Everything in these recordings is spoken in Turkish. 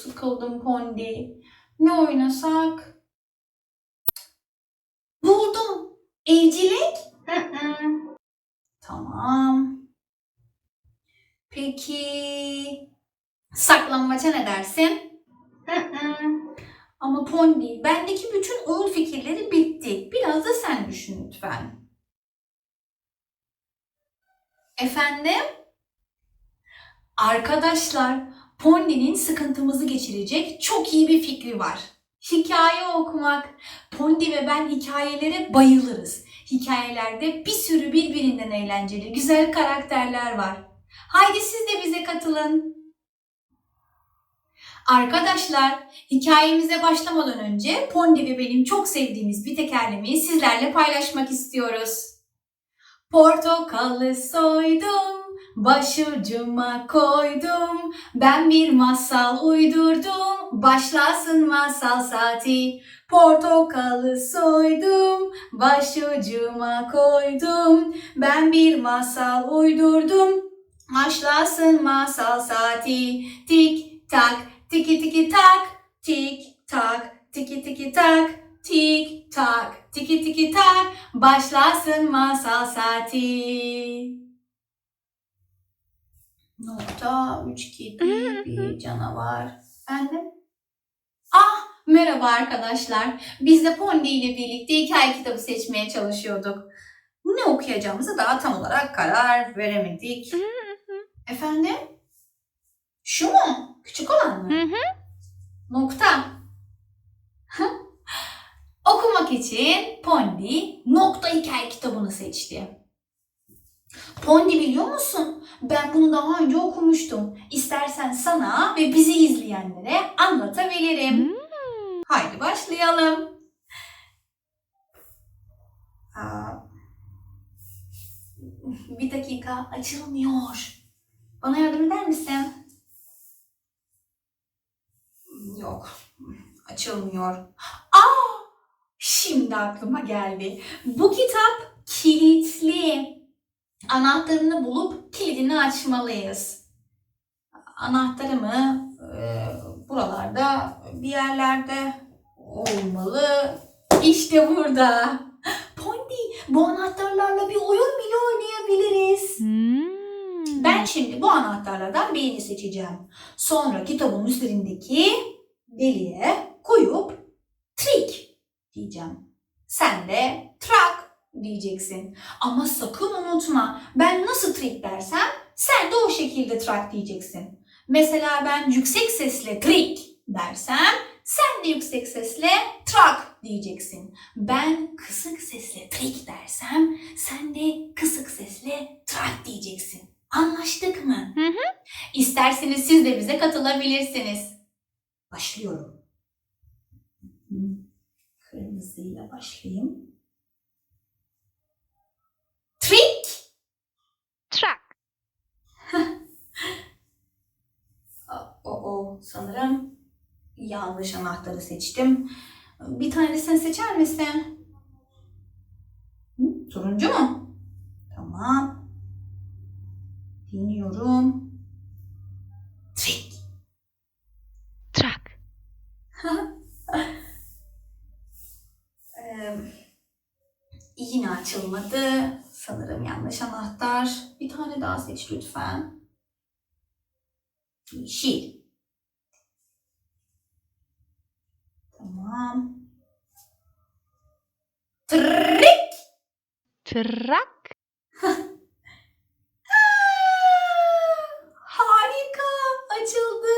sıkıldım Pondi. Ne oynasak? Buldum. Evcilik? tamam. Peki saklambaça ne dersin? Ama Pondi, bendeki bütün oyun fikirleri bitti. Biraz da sen düşün lütfen. Efendim? Arkadaşlar, Pondi'nin sıkıntımızı geçirecek çok iyi bir fikri var. Hikaye okumak. Pondi ve ben hikayelere bayılırız. Hikayelerde bir sürü birbirinden eğlenceli, güzel karakterler var. Haydi siz de bize katılın. Arkadaşlar, hikayemize başlamadan önce Pondi ve benim çok sevdiğimiz bir tekerlemeyi sizlerle paylaşmak istiyoruz. Portakalı soydum, başucuma koydum, ben bir masal uydurdum, başlasın masal saati. Portakalı soydum, başucuma koydum, ben bir masal uydurdum, başlasın masal saati. Tik tak, tiki tiki tak, tik tak, tiki tiki tak, tik tak, tiki tiki tak, başlasın masal saati. Nokta, üç kedi, bir canavar. Efendim? Ah, merhaba arkadaşlar. Biz de Pondi ile birlikte hikaye kitabı seçmeye çalışıyorduk. Ne okuyacağımızı daha tam olarak karar veremedik. Efendim? Şu mu? Küçük olan mı? Nokta. Okumak için Pondi nokta hikaye kitabını seçti. Pondi biliyor musun? Ben bunu daha önce okumuştum. İstersen sana ve bizi izleyenlere anlatabilirim. Hmm. Haydi başlayalım. Aa, bir dakika açılmıyor. Bana yardım eder misin? Yok. Açılmıyor. Aa! Şimdi aklıma geldi. Bu kitap kilitli. Anahtarını bulup kilidini açmalıyız. Anahtarı mı? Ee, buralarda bir yerlerde olmalı. İşte burada. Pondi, bu anahtarlarla bir oyun bile oynayabiliriz. Hmm. Ben şimdi bu anahtarlardan birini seçeceğim. Sonra kitabın üzerindeki deliğe koyup trick diyeceğim. Sen de track diyeceksin. Ama sakın unutma ben nasıl trick dersem sen de o şekilde track diyeceksin. Mesela ben yüksek sesle trick dersem sen de yüksek sesle track diyeceksin. Ben kısık sesle trick dersem sen de kısık sesle track diyeceksin. Anlaştık mı? Hı hı. İsterseniz siz de bize katılabilirsiniz. Başlıyorum. Kırmızıyla başlayayım. Trick. Truck. O, o sanırım yanlış anahtarı seçtim. Bir tane de sen seçer misin? Hı, turuncu mu? Tamam. Dinliyorum. Trick. Truck. Ee, yine açılmadı. Sanırım yanlış anahtar. Bir tane daha seç lütfen. Yeşil. Truck. Harika. Açıldı.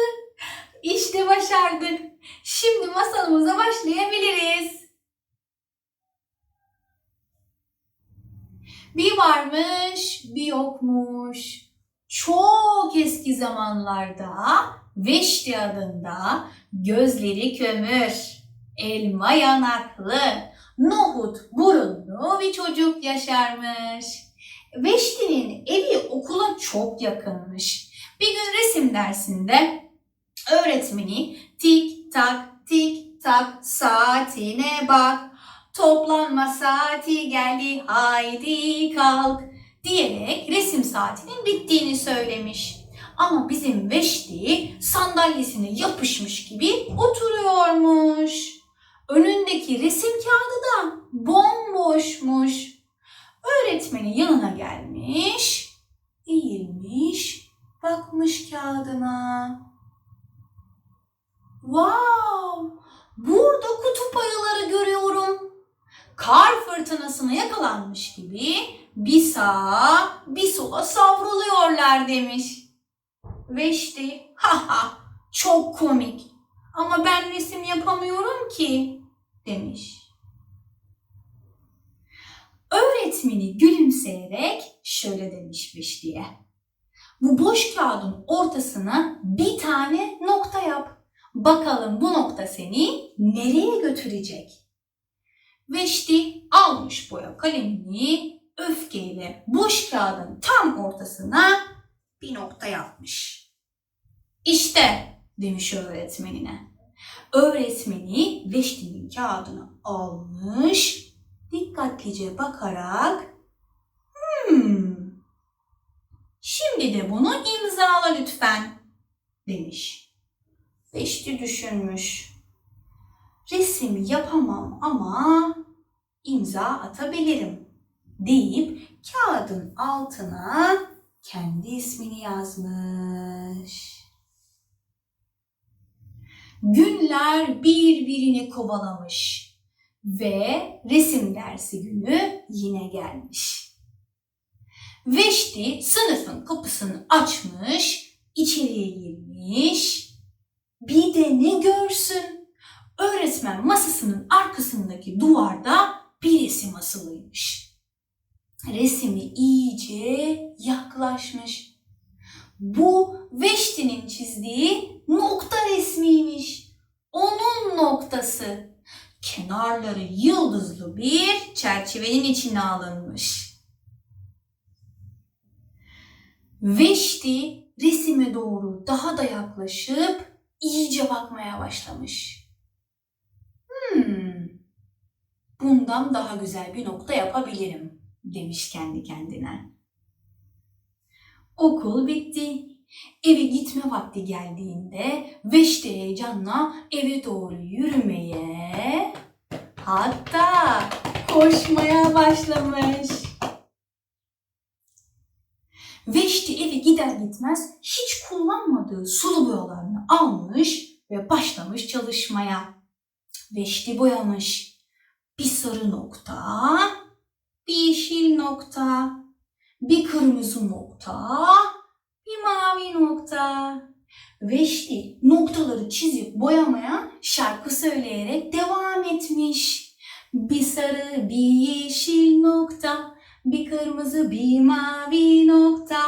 İşte başardık. Şimdi masalımıza başlayabiliriz. Bir varmış, bir yokmuş. Çok eski zamanlarda Veşti adında gözleri kömür, elma yanaklı, nohut burunlu bir çocuk yaşarmış. Veşti'nin evi okula çok yakınmış. Bir gün resim dersinde öğretmeni tik tak tik tak saatine bak. Toplanma saati geldi haydi kalk diyerek resim saatinin bittiğini söylemiş. Ama bizim Veşti sandalyesine yapışmış gibi oturuyormuş. Önündeki resim kağıdı da bomboşmuş. Öğretmeni yanına gelmiş, eğilmiş, bakmış kağıdına. Wow! Burada kutup ayıları görüyorum. Kar fırtınasına yakalanmış gibi bir sağa bir sola savruluyorlar demiş. Veşti, ha ha çok komik ama ben resim yapamıyorum ki demiş. Öğretmeni gülümseyerek şöyle demiş Veşti'ye. Bu boş kağıdın ortasına bir tane nokta yap. Bakalım bu nokta seni nereye götürecek? Veşti almış boya kalemini öfkeyle boş kağıdın tam ortasına bir nokta yapmış. İşte demiş öğretmenine. Öğretmeni Veşti'nin kağıdını almış, dikkatlice bakarak hmm, şimdi de bunu imzala lütfen demiş. Veşti düşünmüş. Resim yapamam ama imza atabilirim deyip kağıdın altına kendi ismini yazmış. Günler birbirini kovalamış ve resim dersi günü yine gelmiş. Veşti sınıfın kapısını açmış, içeriye girmiş. Bir de ne görsün? Öğretmen masasının arkasındaki duvarda bir resim asılıymış. Resmi iyice yaklaşmış. Bu Veşti'nin çizdiği nokta resmiymiş. Onun noktası. Kenarları yıldızlı bir çerçevenin içine alınmış. Veşti resime doğru daha da yaklaşıp iyice bakmaya başlamış. Hmm, bundan daha güzel bir nokta yapabilirim demiş kendi kendine. Okul bitti. Eve gitme vakti geldiğinde Veşti heyecanla eve doğru yürümeye hatta koşmaya başlamış. Veşti eve gider gitmez hiç kullanmadığı sulu boyalarını almış ve başlamış çalışmaya. Veşti boyamış. Bir sarı nokta, bir yeşil nokta, bir kırmızı nokta, bir mavi nokta. Veşti noktaları çizip boyamaya şarkı söyleyerek devam etmiş. Bir sarı, bir yeşil nokta, bir kırmızı, bir mavi nokta.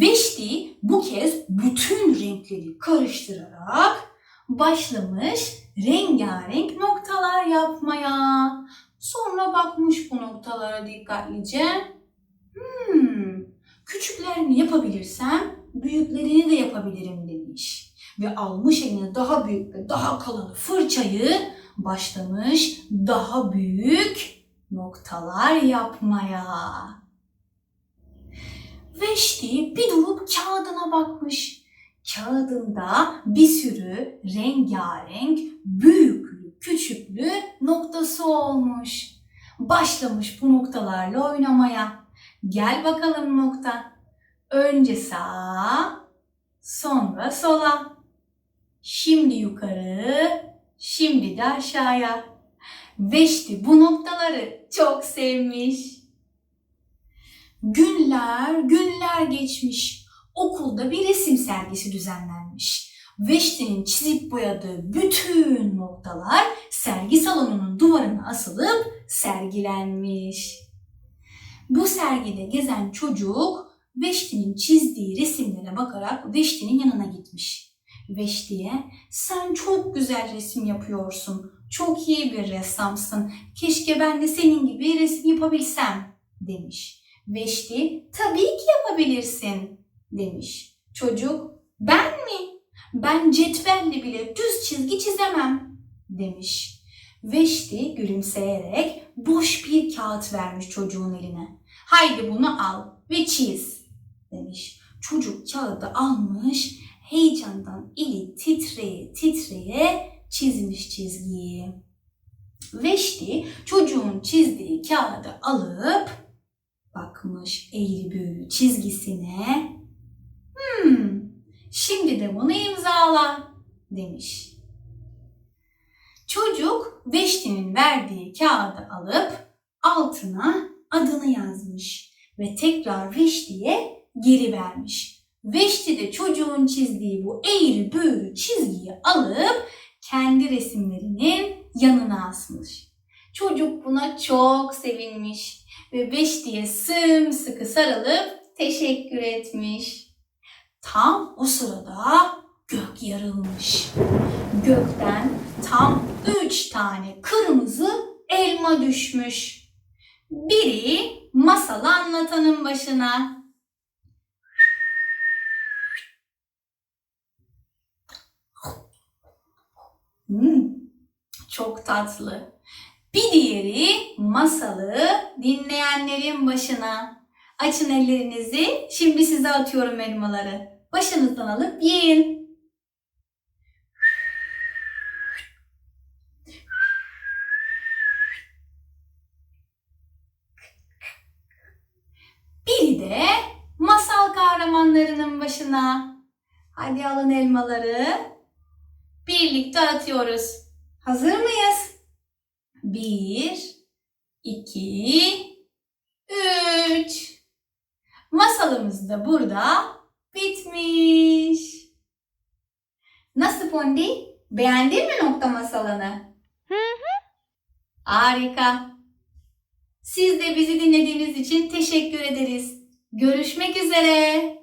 Veşti bu kez bütün renkleri karıştırarak başlamış rengarenk noktalar yapmaya. Sonra bakmış bu noktalara dikkatlice. Hmm, küçüklerini yapabilirsem büyüklerini de yapabilirim demiş. Ve almış eline daha büyük ve daha kalın fırçayı başlamış daha büyük noktalar yapmaya. Veşti bir durup kağıdına bakmış. Kağıdında bir sürü rengarenk, büyüklü, küçüklü noktası olmuş. Başlamış bu noktalarla oynamaya. Gel bakalım nokta. Önce sağa, sonra sola. Şimdi yukarı, şimdi de aşağıya. Veşti bu noktaları çok sevmiş. Günler, günler geçmiş. Okulda bir resim sergisi düzenlenmiş. Veşti'nin çizip boyadığı bütün noktalar sergi salonunun duvarına asılıp sergilenmiş. Bu sergide gezen çocuk Veşti'nin çizdiği resimlere bakarak Veşti'nin yanına gitmiş. Veşti'ye sen çok güzel resim yapıyorsun. Çok iyi bir ressamsın. Keşke ben de senin gibi resim yapabilsem demiş. Veşti tabii ki yapabilirsin demiş. Çocuk ben mi? Ben cetvelle bile düz çizgi çizemem demiş. Veşti gülümseyerek boş bir kağıt vermiş çocuğun eline. Haydi bunu al ve çiz demiş. Çocuk kağıdı almış, heyecandan eli titreye titreye çizmiş çizgiyi. Veşti çocuğun çizdiği kağıdı alıp bakmış eğri büğrü çizgisine. Hmm, şimdi de bunu imzala demiş. Çocuk Veşti'nin verdiği kağıdı alıp altına adını yazmış ve tekrar Veşti'ye geri vermiş. Veşti de çocuğun çizdiği bu eğri büğrü çizgiyi alıp kendi resimlerinin yanına asmış. Çocuk buna çok sevinmiş ve Veşti'ye sımsıkı sarılıp teşekkür etmiş. Tam o sırada gök yarılmış. Gökten tam üç tane kırmızı elma düşmüş. Biri masalı anlatanın başına. Hmm, çok tatlı. Bir diğeri masalı dinleyenlerin başına. Açın ellerinizi. Şimdi size atıyorum elmaları. Başınızdan alıp yiyin. Biri de masal kahramanlarının başına. Hadi alın elmaları. Birlikte atıyoruz. Hazır mıyız? Bir, iki, üç. Masalımız da burada bitmiş. Nasıl Pondi? Beğendin mi nokta masalını? Hı Harika. Siz de bizi dinlediğiniz için teşekkür ederiz. Görüşmek üzere.